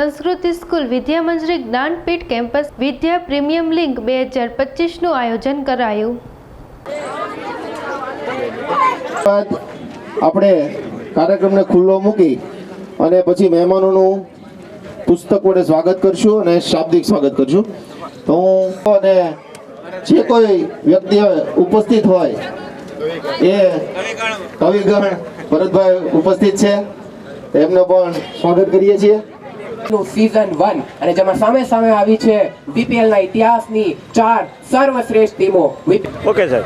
Sanskriti school Vidyamanjari Gyanpeeth campus Vidya premium link બે હજાર પચીસનું આયોજન કરાયું. આપણે કાર્યક્રમને ખુલ્લો મૂકી અને પછી મહેમાનોનું પુસ્તક વડે સ્વાગત કરશું અને શાબ્દિક સ્વાગત કરશું. તો હું અને જે કોઈ વ્યક્તિ ઉપસ્થિત હોય એ કવિગણ ભરતભાઈ ઉપસ્થિત છે. એમને પણ સ્વાગત કરીએ છીએ. નું સીઝન વન અને જેમાં સામે સામે આવી છે બીપીએલ ના ઇતિહાસની ચાર સર્વશ્રેષ્ઠ ટીમો. ઓકે સર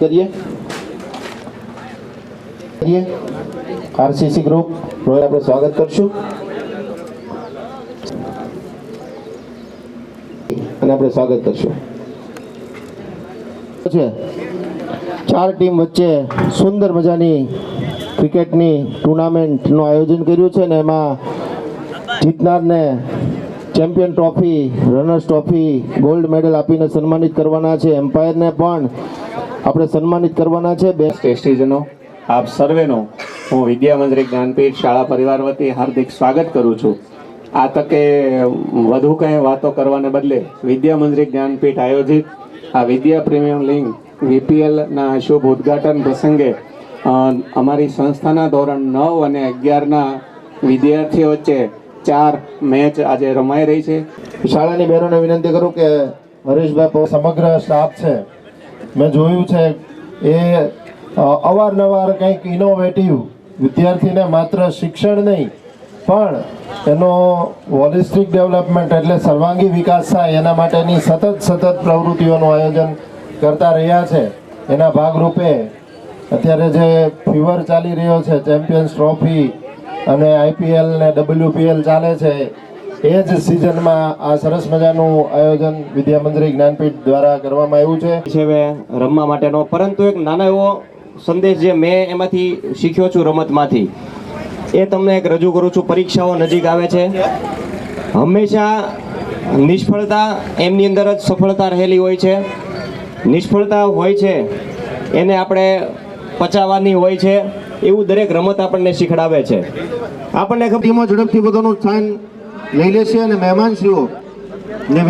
કરીએ. આરસીસી ગ્રુપ રોયલ આપણે સ્વાગત કરશું. અને આપણે સ્વાગત કરશું. ચાર ટીમ વચ્ચે સુંદર મજાની ક્રિકેટની ટુર્નામેન્ટનું આયોજન કર્યું છે ને એમાં જીતનારને champion trophy, runners trophy, gold medal આપીને સન્માનિત કરવાના છે. એમ્પાયરને પણ આપણે સન્માનિત કરવાના છે. બે ટેસ્ટીજનો આપ સર્વેનો, હું વિદ્યામંત્રી જ્ઞાનપીઠ શાળા પરિવાર વતી હાર્દિક સ્વાગત કરું છું. આ તકે વધુ કંઈ વાતો કરવાને બદલે વિદ્યામંત્રી જ્ઞાનપીઠ આયોજિત આ વિદ્યા પ્રીમિયમ લિંક વીપીએલના શુભ ઉદ્ઘાટન પ્રસંગે અમારી સંસ્થાના ધોરણ નવ અને અગિયારના વિદ્યાર્થીઓ વચ્ચે ચાર મેચ આજે રમાઈ રહી છે. શાળાની બહેનોને વિનંતી કરું કે હરીશભાઈ સમગ્ર સ્ટાફ છે. મેં જોયું છે એ અવારનવાર કંઈક ઇનોવેટિવ વિદ્યાર્થીને માત્ર શિક્ષણ નહીં, પણ એનો હોલિસ્ટિક ડેવલપમેન્ટ એટલે સર્વાંગી વિકાસ થાય એના માટેની સતત સતત પ્રવૃત્તિઓનું આયોજન કરતા રહ્યા છે. એના ભાગરૂપે અત્યારે જે ફીવર ચાલી રહ્યો છે, ચેમ્પિયન્સ ટ્રોફી અને આઈપીએલ ને ડબલ્યુપીએલ ચાલે છે એ જ સિઝનમાં આ સરસ મજાનું આયોજન વિદ્યા મંદિર જ્ઞાનપીઠ દ્વારા કરવામાં આવ્યું છે. રમવા માટેનો પરંતુ એક નાનો એવો સંદેશ જે મેં એમાંથી શીખ્યો છું રમતમાંથી. એ તમને એક રજૂ કરું છું પરીક્ષાઓ નજીક આવે છે. હંમેશા નિષ્ફળતા એમની અંદર જ સફળતા રહેલી હોય છે. નિષ્ફળતા હોય છે એને આપણે પચાવવાની હોય છે એવું દરેક રમત આપણને શીખડાવે છે. આપણને ટીમો ઝડપથી પોતાનું સ્થાન લઈ લેશે અને મહેમાનશ્રીઓ ને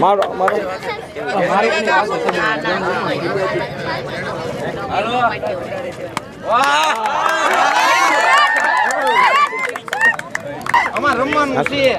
મારો મારો અમાર રમવાનું છે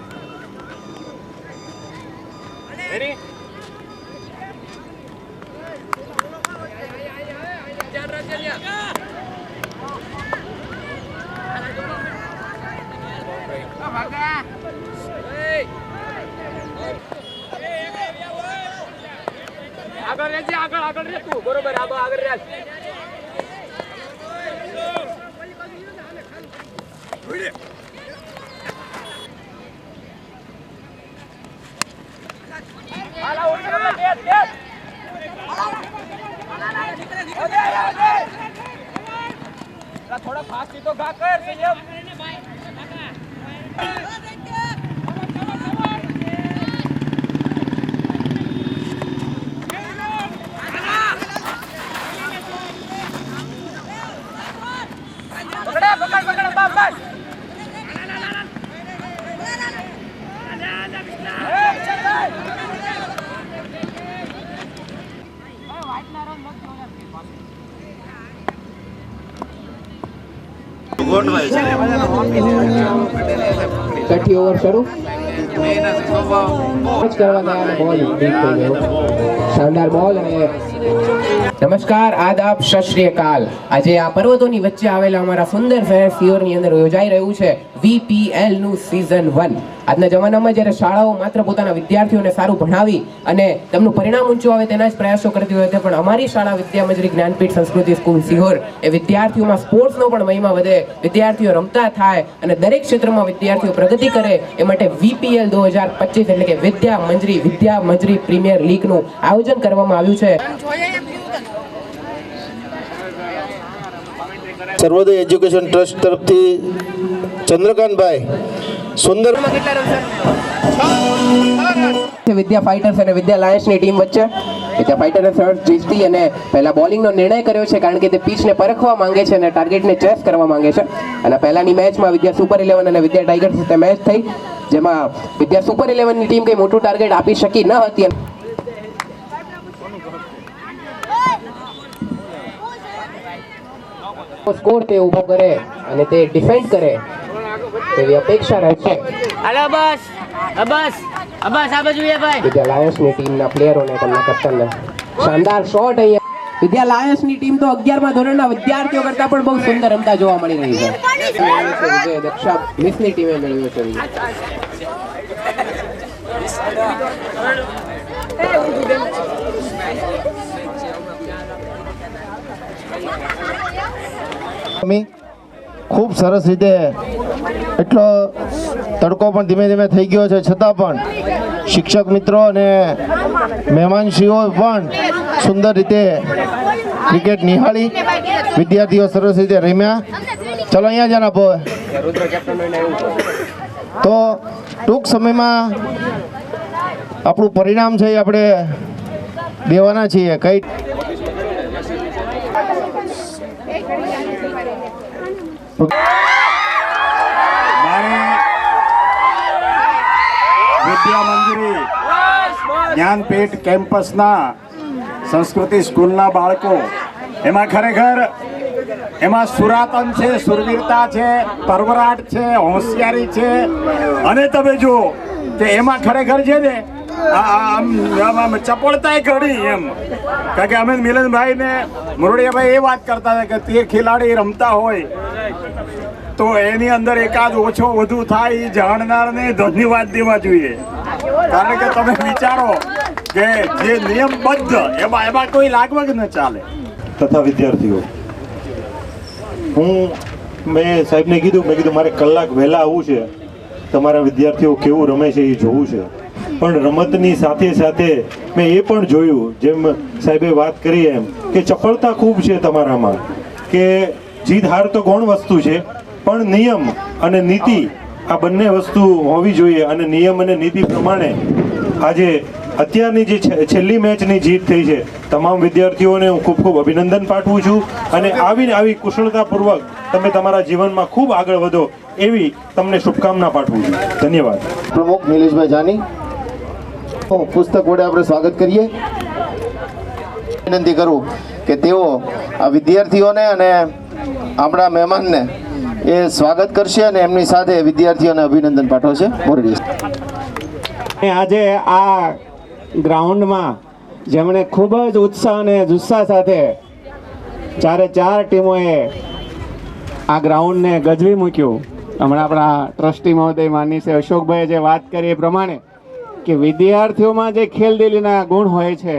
Ready? આગળ રહેજે આગળ આગળ રે બરોબર આગળ આગળ રહે ગયા અને બોલ હિટ થઈ ગયો શાનદાર બોલ અને નમસ્કાર આદાબ સત શ્રી અકાલ. આજે આ પર્વતોની વચ્ચે આવેલા અમારા સુંદર શહેર સિયોરની અંદર યોજાઈ રહ્યું છે. વીપીએલનું સીઝન વન આજના જમાનામાં જ્યારે શાળાઓ માત્ર પોતાના વિદ્યાર્થીઓને સારું ભણાવી અને તેમનું પરિણામ ઊંચું આવે તેના જ પ્રયાસો કરતી હોય છે, પણ અમારી શાળા વિદ્યામજરી જ્ઞાનપીઠ સંસ્કૃતિ સ્કૂલ સિહોર એ વિદ્યાર્થીઓમાં સ્પોર્ટ્સનો પણ મહિમા વધે, વિદ્યાર્થીઓ રમતા થાય અને દરેક ક્ષેત્રમાં વિદ્યાર્થીઓ પ્રગતિ કરે, એ માટે વીપીએલ દો હજાર પચીસ એટલે કે વિદ્યા મંજરી વિદ્યા મંજરી પ્રીમિયર લીગનું આયોજન કરવામાં આવ્યું છે. સર્વોદય એજ્યુકેશન ટ્રસ્ટ તરફથી ચંદ્રકાંતભાઈ, સુંદર વિદ્યા ફાઇટર્સ અને વિદ્યા લાયન્સની ટીમ વચ્ચે વિદ્યા ફાઇટર્સ જીતી અને પહેલા બોલિંગનો નિર્ણય કર્યો છે કારણ કે તે પીચને પરખવા માંગે છે અને ટાર્ગેટને ચેસ કરવા માંગે છે. અને પહેલાની મેચમાં વિદ્યા સુપર ઇલેવન અને વિદ્યા ટાઈગર્સ સાથે મેચ થઈ, જેમાં વિદ્યા સુપર ઇલેવનની ટીમ કંઈ મોટું ટાર્ગેટ આપી શકી ન હતી. સ્કોર તે ઊભો કરે અને તે ડિફેન્ડ કરે. તેવી અપેક્ષા રહેશે. હાલો બસ બસ બસ આ બાજુ એ ભાઈ. વિદ્યા લાયન્સની ટીમના પ્લેયરોને તેમના કેપ્ટનને શાનદાર શોટ અહીંયા. વિદ્યા લાયન્સની ટીમ તો અગિયારમા ધોરણના વિદ્યાર્થીઓ કરતા પણ બહુ સુંદર રમતા જોવા મળી રહી છે. વિજય દક્ષા મિસની ટીમે મેળવ્યો છે સ્વામી, ખૂબ સરસ રીતે એટલો તડકો પણ ધીમે ધીમે થઈ ગયો છે. છતાં પણ શિક્ષક મિત્રો અને મહેમાનશ્રીઓ પણ સુંદર રીતે ક્રિકેટ નિહાળી. વિદ્યાર્થીઓ સરસ રીતે રમ્યા. ચલો, અહીંયા જ આપો તો ટૂંક સમયમાં આપણું પરિણામ છે એ આપણે દેવાના છીએ. કઈ વિદ્યા મંદિરી જ્ઞાનપીઠ કેમ્પસના સંસ્કૃતિ સ્કૂલના બાળકો, એમાં ખરેખર એમાં સુરાતન છે, સુરવીરતા છે, પરવરાટ છે, હોશિયારી છે. અને તમે જુઓ કે એમાં ખરેખર છે ને આમ ચપળતાય ઘડી એમ. કારણ કે અમે મિલનભાઈ ને એ વાત કરતા હતા કે તે ખેલાડી રમતા હોય, તો એની અંદર એકાદ ઓછો વધુ થાય એ જાણનારને ધન્યવાદ દેવા જોઈએ. કારણ કે તમે વિચારો કે જે નિયમબદ્ધ, એમાં એમાં કોઈ લાગવગ ન ચાલે. તથા વિદ્યાર્થીઓ, હું મેં સાહેબને કીધું, મેં કીધું, મારે કલાક વહેલા આવવું છે. તમારા વિદ્યાર્થીઓ કેવું રમે છે એ જોવું છે. પણ રમતની સાથે સાથે મેં એ પણ જોયું, જેમ સાહેબે વાત કરી એમ, કે ચપળતા ખૂબ છે તમારામાં, કે જીત હાર તો ગૌણ વસ્તુ છે, પણ નિયમ અને નીતિ આ બંને વસ્તુ હોવી જોઈએ અને નિયમ અને નીતિ પ્રમાણે આજે અત્યારની જે છેલ્લી મેચની જીત થઈ છે, તમામ વિદ્યાર્થીઓને હું ખૂબ ખૂબ અભિનંદન પાઠવું છું અને આવીને આવી કુશળતાપૂર્વક તમે તમારા જીવનમાં ખૂબ આગળ વધો એવી તમને શુભકામના પાઠવું છું. ધન્યવાદ. પ્રમુખ નિલેશભાઈ જાની. પુસ્તક વડે આપણે સ્વાગત કરીએ. વિનંતી કરું કે તેઓ આ વિદ્યાર્થીઓને અને આપણા મહેમાનને એ સ્વાગત કરશે અને એમની સાથે વિદ્યાર્થીઓને અભિનંદન પાઠવશે. મોરડી આજે આ ગ્રાઉન્ડમાં જેમણે ખૂબ જ ઉત્સાહ અને જુસ્સા સાથે ચારે ચાર ટીમોએ આ ગ્રાઉન્ડને ગજવી મૂક્યું. હમણાં આપણા ટ્રસ્ટી મહોદય માની છે અશોકભાઈએ જે વાત કરી એ પ્રમાણે કે વિદ્યાર્થીઓમાં જે ખેલદિલીના ગુણ હોય છે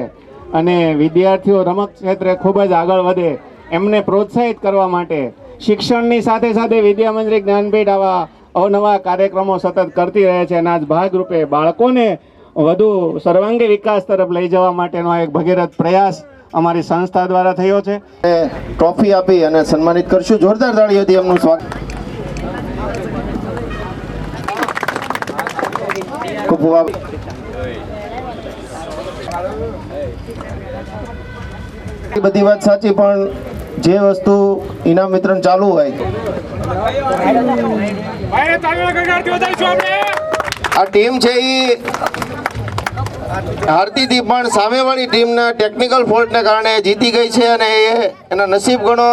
અને વિદ્યાર્થીઓ રમત ક્ષેત્રે ખૂબ જ આગળ વધે, એમને પ્રોત્સાહિત કરવા માટે શિક્ષણની સાથે સાથે વિદ્યામંત્રી જ્ઞાનપીઠ આવા અવનવા કાર્યક્રમો સતત કરતી રહે છે. અને આજ ભાગરૂપે બાળકોને વધુ સર્વાંગી વિકાસ તરફ લઈ જવા માટેનો એક ભગીરથ પ્રયાસ અમારી સંસ્થા દ્વારા થયો છે. ટ્રોફી આપી અને સન્માનિત કરશું. જોરદાર તાળીઓથી એમનું સ્વાગત. એ બધી વાત સાચી, પણ જે વસ્તુ ઇનામ વિતરણ ચાલુ હોય, આ ટીમ છે એ હારતી પણ સામેવાળી ટીમના ટેકનિકલ ફોલ્ટને કારણે જીતી ગઈ છે અને એ એના નસીબ ગણો.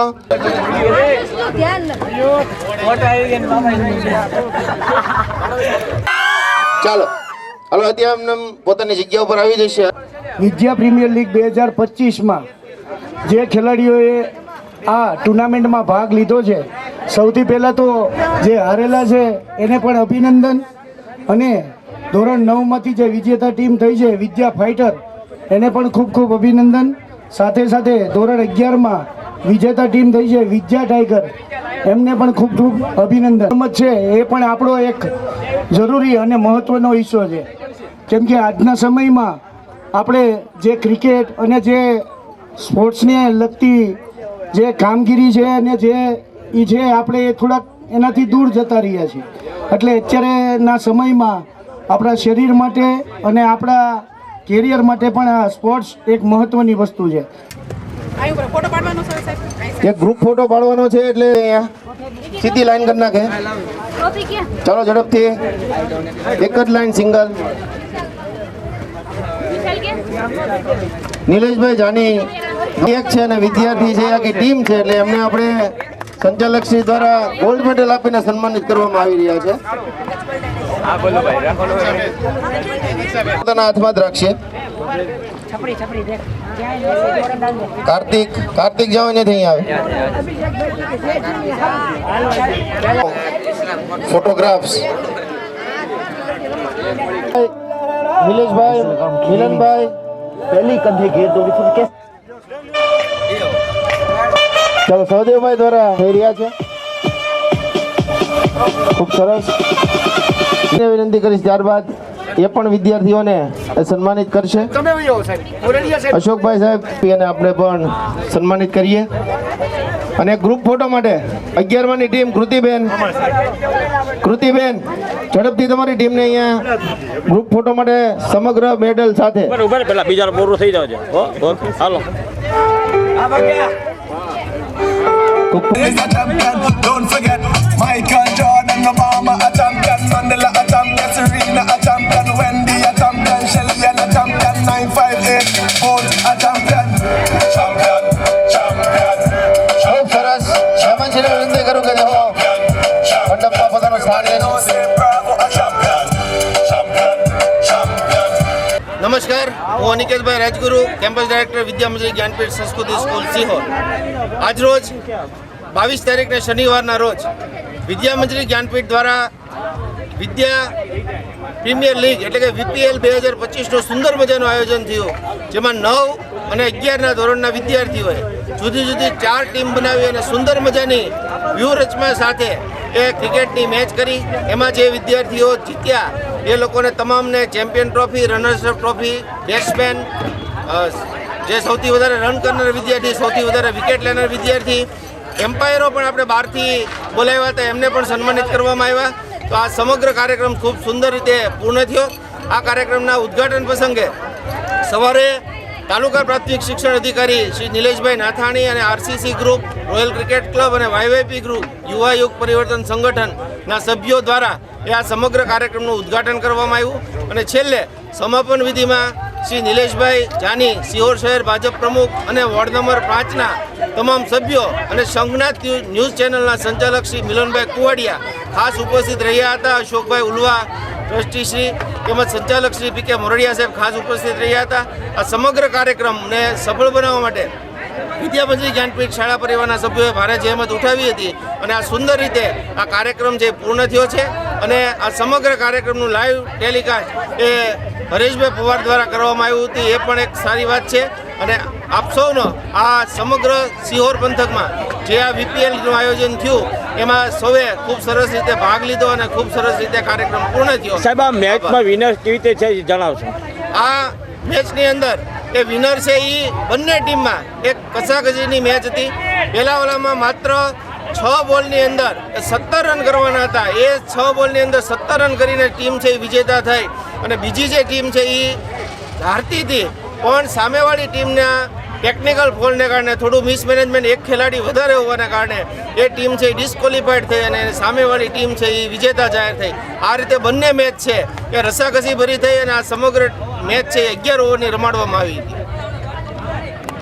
ચાલો. હાલો, અત્યારે પોતાની જગ્યા ઉપર આવી જશે. વિદ્યા પ્રીમિયર લીગ બે હજાર પચીસમાં જે ખેલાડીઓએ આ ટુર્નામેન્ટમાં ભાગ લીધો છે, સૌથી પહેલાં તો જે હારેલા છે, એને પણ અભિનંદન અને ધોરણ નવમાંથી જે વિજેતા ટીમ થઈ છે, વિદ્યા ફાઇટર, એને પણ ખૂબ ખૂબ અભિનંદન. સાથે સાથે ધોરણ અગિયારમાં વિજેતા ટીમ થઈ છે, વિદ્યા ટાઈગર એમને પણ ખૂબ ખૂબ અભિનંદન. રમત છે, એ પણ આપણો એક જરૂરી અને મહત્ત્વનો હિસ્સો છે. કેમ કે આજના સમયમાં આપણે જે ક્રિકેટ અને જે સ્પોર્ટ્સને લગતી જે કામગીરી છે અને જે એ છે આપણે એ થોડાક એનાથી દૂર જતા રહ્યા છીએ. એટલે અત્યારેના સમયમાં આપણા શરીર માટે અને આપણા કેરિયર માટે પણ આ સ્પોર્ટ્સ એક મહત્ત્વની વસ્તુ છે. એક ગ્રુપ ફોટો પાડવાનો છે એટલે સીધી લાઈન કરી નાખે. ચાલો ઝડપથી. એક જ લાઈન સિંગલ. નિલેશભાઈ જાની એક છે અને વિદ્યાર્થી છે, આખી ટીમ છે, એટલે એમને આપણે સંચાલક શ્રી દ્વારા ગોલ્ડ મેડલ આપીને સન્માનિત કરવામાં આવી રહ્યા છે. પોતાના હાથમાં જ કાર્તિક કાર્તિક જાવ અહીં આવે. ફોટોગ્રાફ્સ નિલેશભાઈ, મિલનભાઈ પહેલી કંધે ઘેર દોડી ફૂટ કે ચાલો સહદેવભાઈ દ્વારા થઈ રહ્યા છે. ખૂબ સરસ. એને વિનંતી કરીશ ત્યારબાદ એ પણ વિદ્યાર્થીઓને સન્માનિત કરશે. અશોકભાઈ સાહેબ એને આપણે પણ સન્માનિત કરીએ. અને ગ્રુપ ફોટો માટે અગિયારમાની ટીમ કૃતિબેન કૃતિબેન ઝડપથી તમારી ટીમને અહીંયા ગ્રુપ ફોટો માટે સમગ્ર મેડલ સાથે પેલા બીજા પૂરું થઈ જાવ હાલો Don't forget Michael Jordan, Obama a champion, Mandela a champion, Serena a champion, Wendy a champion, Shelly a champion, 958 Rajguru campus director Vidyamantri Gyanpeeth, Sanskriti school Sihor આજરોજ બાવીસ તારીખને શનિવારના રોજ વિદ્યામંત્રી જ્ઞાનપીઠ દ્વારા વિદ્યા પ્રીમિયર લીગ, એટલે કે વીપીએલ બે હજાર પચીસનું સુંદર મજાનું આયોજન થયું, જેમાં નવ અને અગિયારના ધોરણના વિદ્યાર્થીઓએ જુદી જુદી ચાર ટીમ બનાવી અને સુંદર મજાની વ્યૂહરચના સાથે એ ક્રિકેટની મેચ કરી. એમાં જે વિદ્યાર્થીઓ જીત્યા એ લોકોને તમામને champion trophy runners up trophy batsman જે સૌથી વધારે રન કરનાર વિદ્યાર્થી, સૌથી વધારે વિકેટ લેનાર વિદ્યાર્થી એમ્પાયરો પણ આપણે બહારથી બોલાવ્યા હતા, એમને પણ સન્માનિત કરવામાં આવ્યા. તો આ સમગ્ર કાર્યક્રમ ખૂબ સુંદર રીતે પૂર્ણ થયો. આ કાર્યક્રમના ઉદ્ઘાટન પ્રસંગે સવારે તાલુકા પ્રાથમિક શિક્ષણ અધિકારી શ્રી નિલેશભાઈ નાથાણી અને RCC group royal cricket club અને વાયવાયપી ગ્રુપ યુવા યુગ પરિવર્તન સંગઠનના સભ્યો દ્વારા એ આ સમગ્ર કાર્યક્રમનું ઉદ્ઘાટન કરવામાં આવ્યું અને છેલ્લે સમાપન વિધિમાં શ્રી નિલેશભાઈ જાની, સિહોર શહેર ભાજપ પ્રમુખ અને વોર્ડ નંબર પાંચના તમામ સભ્યો અને સંઘનાથ ન્યૂઝ ચેનલના સંચાલક શ્રી મિલનભાઈ કુવાડિયા ખાસ ઉપસ્થિત રહ્યા હતા. અશોકભાઈ ઉલવા, ટ્રસ્ટી શ્રી તેમજ સંચાલક શ્રી પી કે મોરડિયા સાહેબ ખાસ ઉપસ્થિત રહ્યા હતા. આ સમગ્ર કાર્યક્રમને સફળ બનાવવા માટે વિદ્યાપંચરી જ્ઞાનપીઠ શાળા પરિવારના સભ્યોએ ભારે જહેમત ઉઠાવી હતી અને આ સુંદર રીતે આ કાર્યક્રમ જે પૂર્ણ થયો છે અને આ સમગ્ર કાર્યક્રમનું લાઈવ ટેલિકાસ્ટ એ હરેશભાઈ પવાર દ્વારા કરવામાં આવ્યું હતું એ પણ એક સારી વાત છે. અને આપ સૌનો આ સમગ્ર સિહોર પંથકમાં જે આ વીપીએલનું આયોજન થયું એમાં સૌએ ખૂબ સરસ રીતે ભાગ લીધો અને ખૂબ સરસ રીતે કાર્યક્રમ પૂર્ણ થયો. સાહેબ આ મેચમાં વિનર કેવી રીતે છે જણાવશો. આ મેચની અંદર એ વિનર છે એ બંને ટીમમાં એક કસાકસીની મેચ હતી. પહેલા ઓલામાં માત્ર છ બોલની અંદર સત્તર રન કરવાના હતા. એ છ બોલની અંદર સત્તર રન કરીને ટીમ છે એ વિજેતા થઈ. અને બીજી જે ટીમ છે એ હારતી હતી. પણ સામેવાળી ટીમના ટેકનિકલ ફોલને કારણે થોડું મિસમેનેજમેન્ટ એક ખેલાડી વધારે હોવાના કારણે એ ટીમ છે એ ડિસ્કોલિફાઈડ થઈ અને સામેવાળી ટીમ છે એ વિજેતા જાહેર થઈ. આ રીતે બંને મેચ છે એ રસાકસી ભરી થઈ અને આ સમગ્ર મેચ છે એ અગિયાર ઓવરની રમાડવામાં આવી હતી.